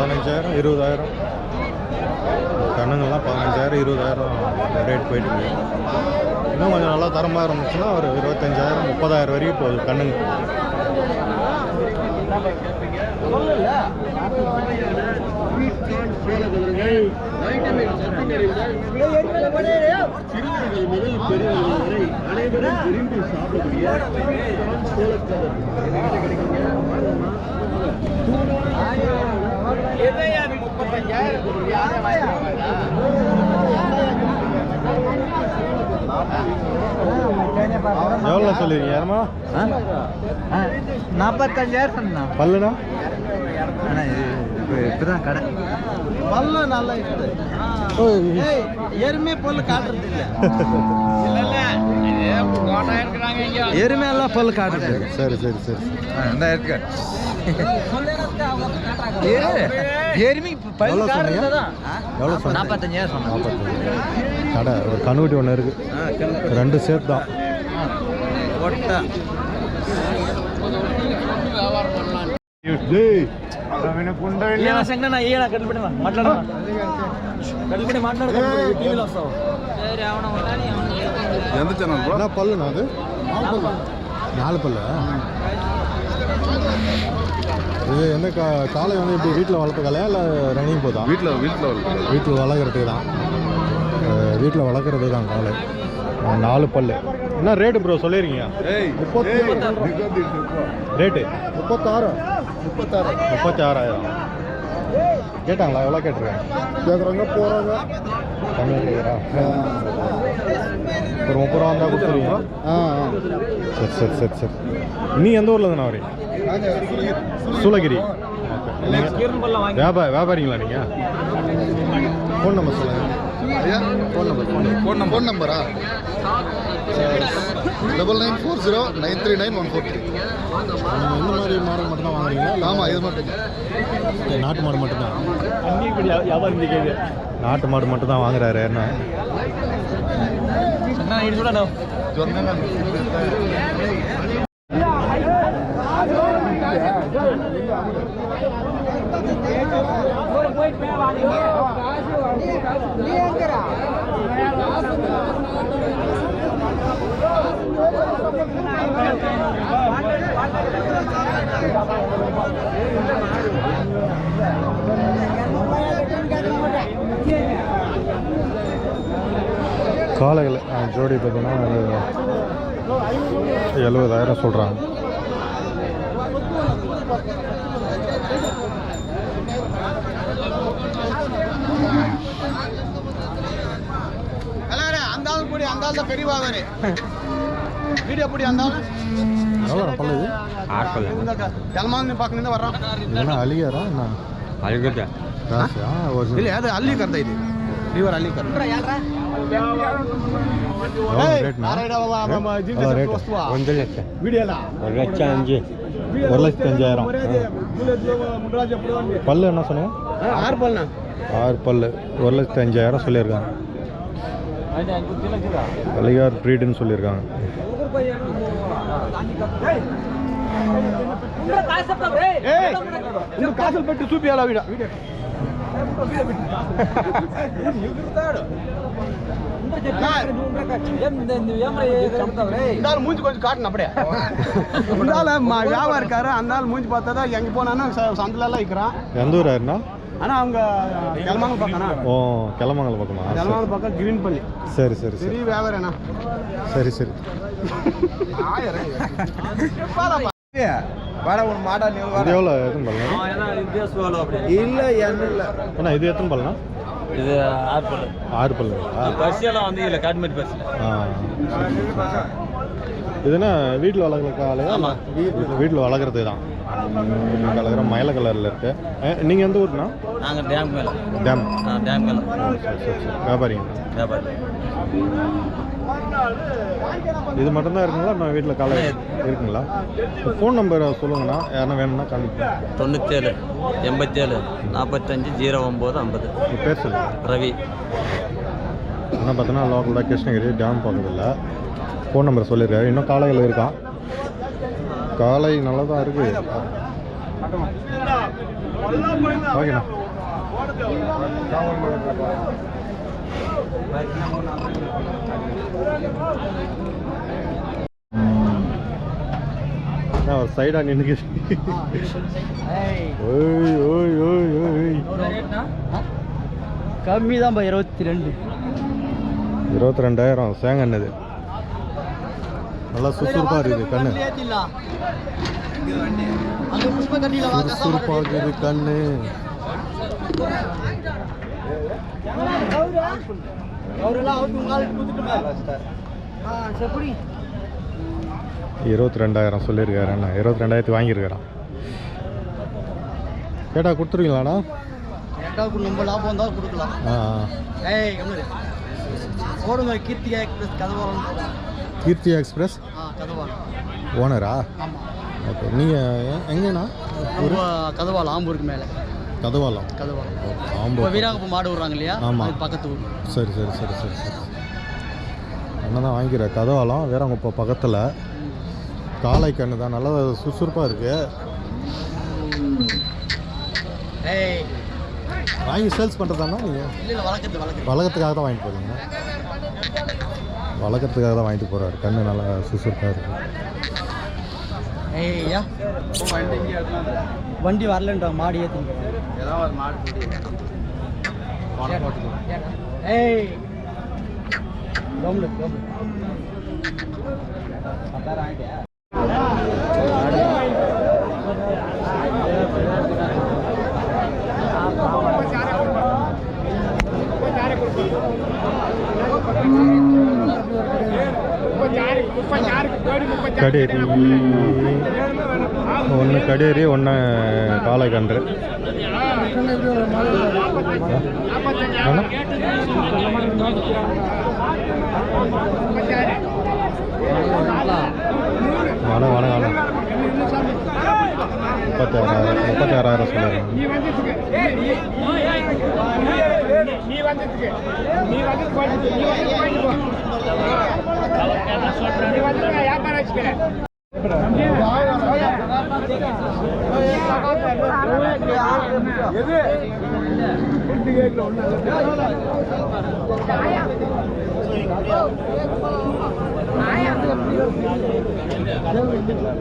பதினஞ்சாயிரம் இருபதாயிரம். கண்ணுங்கள்லாம் பதினஞ்சாயிரம் இருபதாயிரம் ரேட் போயிட்டு இருக்கு. இன்னும் கொஞ்சம் நல்லா தரமாக இருந்துச்சுன்னா ஒரு இருபத்தஞ்சாயிரம் முப்பதாயிரம் வரைக்கும் போகுது கண்ணுங்க. எவ்வளோ சொல்லுவீங்க? யாருமா நாற்பத்தஞ்சாயிரம் சொன்னா. பல்லுனா? அண்ணா இது இப்போ இப்போதான் கடை. பல்லு நல்லா இருக்குது எருமை பல்லு காட்டுறது இல்ல எருமையெல்லாம் பல்லு காட்டுறது சரி சரி சரி. இந்த இருக்கு எருமி எவ்வளோ சொன்னீங்க? நாற்பத்தஞ்சாயிரம் சொன்னேன். கடை ஒரு கண்ணுக்குட்டி ஒன்று இருக்குது ரெண்டு சேர்த்து தான். ఎంత ఛానల్ పళ్ళు నాది నాలుగు இது என்ன கா காலை வந்து இப்படி வீட்டில் காலையா இல்லை ரன்னிங் போதா? வீட்டில் வீட்டில் வளர்க்குறது வீட்டில் வளர்க்குறதுக்கு தான். வீட்டில் வளர்க்குறது தான் காலை நாலு பல்லு. என்ன ரேட்டு ப்ரோ சொல்லிருக்கீங்க? ஏய் முப்பத்தி ரேட்டு முப்பத்தாறு. முப்பத்தாறு. முப்பத்தி ஆறாயிரம் கேட்டாங்களா? எவ்வளோ கேட்டிருக்காங்க? கேட்குறாங்க போகிறாங்க கம்மியாக கேட்குறா ஒரு முப்பது ரூபா இருந்தால் கொடுத்துருவீங்க ஆ. சரி சரி சரி சரி. நீ எந்த ஊரில் தானே வரீங்க சூளகிரி. வியாபார வியாபாரிங்களா நீங்கள் ஃபோன் நம்பர் சொல்லுங்கள் phone number phone number phone நம்பரா double nine four zero nine three nine one four three நீங்கள் இந்த மாதிரி மாடல் மட்டும் தான் வாங்குறீங்களா ஆமாம் இது மட்டும் நாட்டு மாடு மட்டும்தான்? நாட்டு மாடு மட்டும் தான் வாங்குறாரு என்ன? காளைகள் அஹ், ஜோடி பார்த்தீங்கன்னா எழுபதாயிரம் சொல்கிறாங்க அந்த ஆள் கூடி அந்த ஆள் தான் பெரியவாதாரு வீடியோ எப்படி அந்த ஆள் எவ்வளோ பல்லு இது இந்த ஜலமான பக்கம் வர்றான் என்ன அலியாரா என்ன ராசியா ஒரு ಇಲ್ಲ ಅದು ಅಲ್ಲಿ ಕರ್ದ ಇದೆ ಇವರು ಅಲ್ಲಿ ಕರ್ದ எவ்வளோ ரேட்னா எவ்வளோ ரேட் ಒಂದು ಲಕ್ಷ ವಿಡಿಯೋ ಅಲ್ಲ ಒಂದು ಲಕ್ಷ ಅಂಜಿ ஒரு லட்சத்தி அஞ்சாயிரம் பல்லு என்ன சொன்னீங்க ಆರು ಬಲ್ನ ஆறு பல்லு ஒரு லட்சத்தி அஞ்சாயிரம் சொல்லியிருக்காங்க அலிகார் ப்ரீடுன்னு சொல்லியிருக்காங்க ಇನ್ನು ಕಾಸಲ್ ಪೆಟ್ಟು ಸೂಪಿ ಅಲ್ಲ ವಿಡ இருந்தாலும் மூஞ்சி கொஞ்சம் காட்டணும் அப்படியே. இருந்தாலும் ம- வியாபாரிக்காரு அந்த மூஞ்சி பார்த்தா தான் எங்கே போனாலும் ச- சந்தில எல்லாம் விற்கிறான். எந்த ஊர் ஆயிருந்தா ஆனால் அவங்க கிளம்பாங்க பார்க்கணும் ஓ கிளமங்கல பக்கமா? கிளம்பாங்க பக்கம் கிரீன் பண்ணி சரி சரி சரி. பெரிய வியாபாரம்ண்ணா சரி சரி. உன் மாடா நீ இது எவ்வளோ எத்தனை பல்லு? இல்ல என்ன இல்ல. அண்ணா இது எத்தனை பல்லுண்ணா? இது ஆர்பல் பல்லு பசியெல்லாம் வந்து இல்லை காட்மேட் பர்சி இதுனா வீட்டில் வளர்க்குற காலையா வீட்டில் வீட்டில் வளர்க்குறது தான். கலக்கிற மயில கலரில் இருக்கு. நீங்கள் எந்த ஊர்னா நாங்கள் டேம் மேலே. டேம் டேம் மேலே. வியாபாரிங்க. வியாபாரி. இது மட்டும்தான் இருக்குங்களா? நான் வீட்டில் காலை இருக்குங்களா? ஃபோன் நம்பர் சொல்லுங்கண்ணா. யாருன்னா வேணும்னா கான்டெக்ட் தொண்ணூற்றேழு எண்பத்தேழு நாற்பத்தஞ்சு ஜீரோ ஒம்பது ஐம்பது. பேர் சொல்லுங்கள் ரவி. ஆனால் பார்த்தோன்னா லோக்கல் தான் கிருஷ்ணகிரி டேம் பக்கத்தில் ஃபோன் நம்பர் சொல்லியிருக்காரு இன்னும் காளைகள் இருக்கான். காளை நல்லா தான் இருக்குது ஓகேண்ணா. அண்ணா, ஒரு சைடாக நின்றுக்கு ஓய் ஓய் ஓய் ஓய். கம்மி தான் இருபத்தி ரெண்டு இருபத்தி ரெண்டாயிரம் சேங்கண்ணது நல்லா சுறுசுறுப்பாக இருக்குது கண்ணு. சுறுசுறுப்பாக இருக்குது கண்ணு. இருபத்தி ரெண்டாயிரம் சொல்லியிருக்காரு அண்ணா. இருபத்தி ரெண்டாயிரத்து வாங்கியிருக்காரான் கேட்டா கொடுத்துருவீங்களாண்ணா? நம்ம லாபம் தான் கொடுக்கலாம். ஏய் ஓடுங்க கீர்த்திகா எக்ஸ்பிரஸ் கதவாரம் கீர்த்தி எக்ஸ்பிரஸ் கதவாரம் ஓனரா ஓகே நீங்கள் எங்கேண்ணா? நம்ம கதவாலம் ஆம்பூருக்கு மேலே. கதவாலம் கதவாலம் ஆம்பூர் இப்போ வீராங்கப்ப மாடு விடுறாங்க இல்லையா ஆமா. அது பக்கத்து ஊர். சரி சரி சரி சரி சரி. அண்ணன் தான் வாங்கிக்கிற? கதவாலம் வேறங்குப்பம் பக்கத்தில். காளை கண்ணு தான். நல்லா சுறுசுறுப்பாக இருக்குது வாங்கி சேல்ஸ் பண்ணுறதாண்ணா நீங்கள் இல்லை இல்லை வழக்கத்து வழக்கத்து வளர்க்கறதுக்காக தான் வாங்கிட்டு போகிறீங்க வளர்க்கறதுக்காக தான் வாங்கிட்டு போகிறாரு கண்ணு நல்லா சுறுசுறுப்பாக இருக்குது வண்டி வரலன்றா மாடு ஏற்றி ஏய் கம்னு கம்னு கடேரி ஒன்று கடேரி ஒன்று காளை ஒன்று அண்ணா? வணக்கம் வணக்கம் வணக்கம் முப்பத்தி ஆறாயிரம் முப்பத்தி ஆறாயிரம் சொல்லுறேன்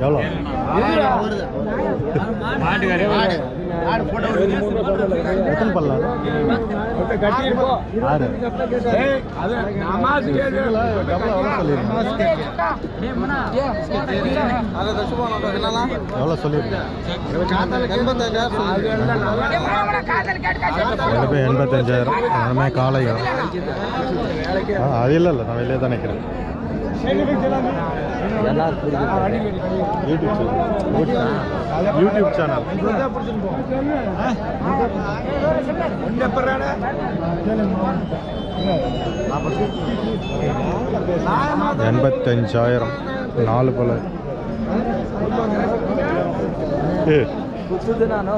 எவ்வளோ எத்தனை பல்லாம் ஆறு டபுள் எவ்வளோ எவ்வளோ சொல்லியிருக்கேன் ரெண்டு எண்பத்தஞ்சாயிரம். எல்லாமே காளைகள். ஆ அது இல்லை இல்லை நான் வெளியே தான் நிற்கிறேன் யூடியூப் சேனல் யூடியூப் சேனல் எண்பத்தஞ்சாயிரம். நாலு பல. நான்